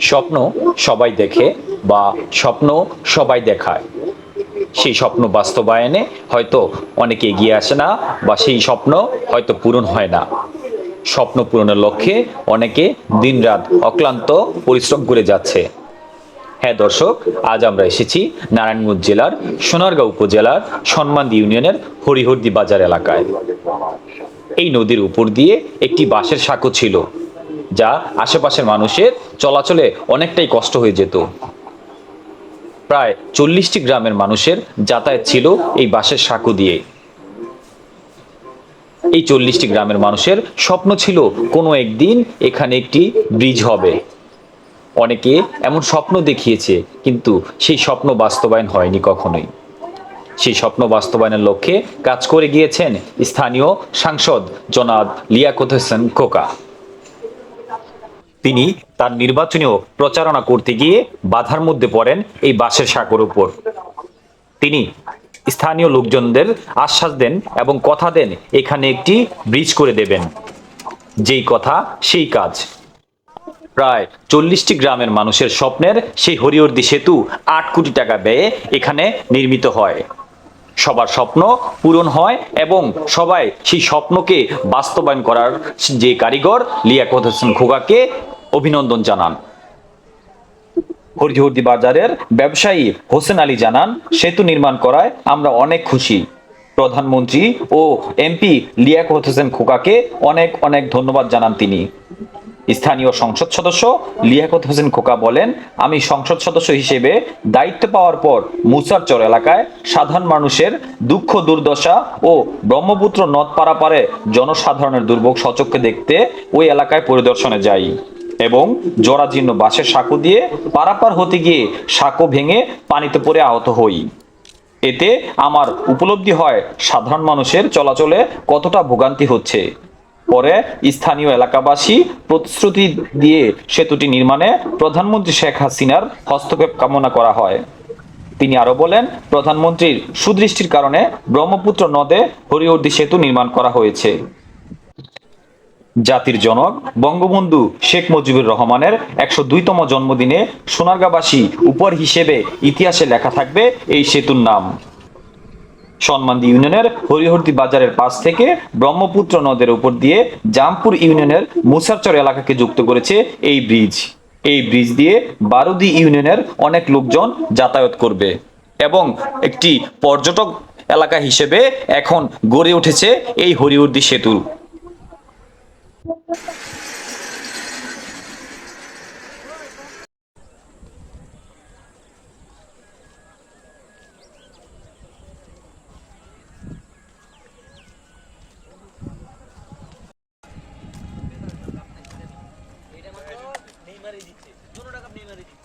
স্বপ্ন সবাই দেখে বা স্বপ্ন সবাই দেখায়। সেই স্বপ্ন বাস্তবায়নে হয়তো অনেকে এগিয়ে আসে না বা সেই স্বপ্ন হয়তো পূরণ হয় না। স্বপ্ন পূরণের লক্ষ্যে অনেকে দিনরাত অক্লান্ত পরিশ্রম করে যাচ্ছে। হ্যাঁ দর্শক, আজ আমরা এসেছি নারায়ণগঞ্জ জেলার সোনারগাঁও উপজেলার সন্মান্দি ইউনিয়নের হরিহরদি বাজার এলাকায়। এই নদীর উপর দিয়ে একটি বাঁশের সাঁকো ছিল। যা আশেপাশের মানুষের চলাচলে অনেকটাই কষ্ট হয়ে যেত। প্রায় চল্লিশটি গ্রামের মানুষের যাতায়াত ছিল এই বাসের সাঁকো দিয়ে। এই চল্লিশটি গ্রামের মানুষের স্বপ্ন ছিল কোনো একদিন এখানে একটি ব্রিজ হবে। অনেকে এমন স্বপ্ন দেখিয়েছে, কিন্তু সেই স্বপ্ন বাস্তবায়ন হয়নি কখনোই। সেই স্বপ্ন বাস্তবায়নের লক্ষ্যে কাজ করে গিয়েছেন স্থানীয় সাংসদ জনাব লিয়াকত খোকা। তিনি তার নির্বাচনীয় প্রচারণা করতে গিয়ে বাধার মধ্যে পড়েন এই বাসের সাঁকোর উপর। তিনি স্থানীয় লোকজনদের আশ্বাস দেন এবং কথা দেন, এখানে একটি ব্রিজ করে দেবেন। যেই কথা, সেই কাজ। প্রায় চল্লিশটি গ্রামের মানুষের স্বপ্নের সেই হরিহরদি সেতু আট কোটি টাকা ব্যয়ে এখানে নির্মিত হয়। সবার স্বপ্ন পূরণ হয় এবং সবাই সেই স্বপ্নকে বাস্তবায়ন করার যে কারিগর লিয়াকত হোসেন খোগাকে অভিনন্দন জানান। হরিহরদি বাজারের ব্যবসায়ী হোসেন আলী জানান, সেতু নির্মাণ করায় আমরা অনেক খুশি। প্রধানমন্ত্রী ও এমপি লিয়াকত হোসেন খোকাকে অনেক অনেক ধন্যবাদ জানান তিনি। স্থানীয় সংসদ সদস্য লিয়াকত হোসেন খোকা বলেন, আমি সংসদ সদস্য হিসেবে দায়িত্ব পাওয়ার পর মুসারচর এলাকায় সাধারণ মানুষের দুঃখ, দুর্দশা ও ব্রহ্মপুত্র নদ পারাপারে জনসাধারণের দুর্ভোগ সচক্ষে দেখতে ওই এলাকায় পরিদর্শনে যাই। এবং জরাজীর্ণ বাঁশের সাঁকো দিয়ে পারাপার হতে গিয়ে সাঁকো ভেঙে পানিতে পড়ে আহত হই। এতে আমার উপলব্ধি হয় সাধারণ মানুষের চলাচলে কতটা ভোগান্তি হচ্ছে। পরে স্থানীয় এলাকাবাসী প্রতিশ্রুতি দিয়ে সেতুটি নির্মাণে প্রধানমন্ত্রী শেখ হাসিনার হস্তক্ষেপ কামনা করা হয়। তিনি আরও বলেন, প্রধানমন্ত্রীর সুদৃষ্টির কারণে ব্রহ্মপুত্র নদে হরিহরদি সেতু নির্মাণ করা হয়েছে। জাতির জনক বঙ্গবন্ধু শেখ মুজিবুর রহমানের একশো দুইতম জন্মদিনে সোনারগাঁবাসী উপর হিসেবে ইতিহাসে লেখা থাকবে এই সেতুর নাম। সন্মান্দি ইউনিয়নের হরিহরদি বাজারের পাশ থেকে ব্রহ্মপুত্র নদের উপর দিয়ে জামপুর ইউনিয়নের মুসারচর এলাকাকে যুক্ত করেছে এই ব্রিজ। এই ব্রিজ দিয়ে বারুদি ইউনিয়নের অনেক লোকজন যাতায়াত করবে এবং একটি পর্যটক এলাকা হিসেবে এখন গড়ে উঠেছে এই হরিহরদি সেতু। verdik.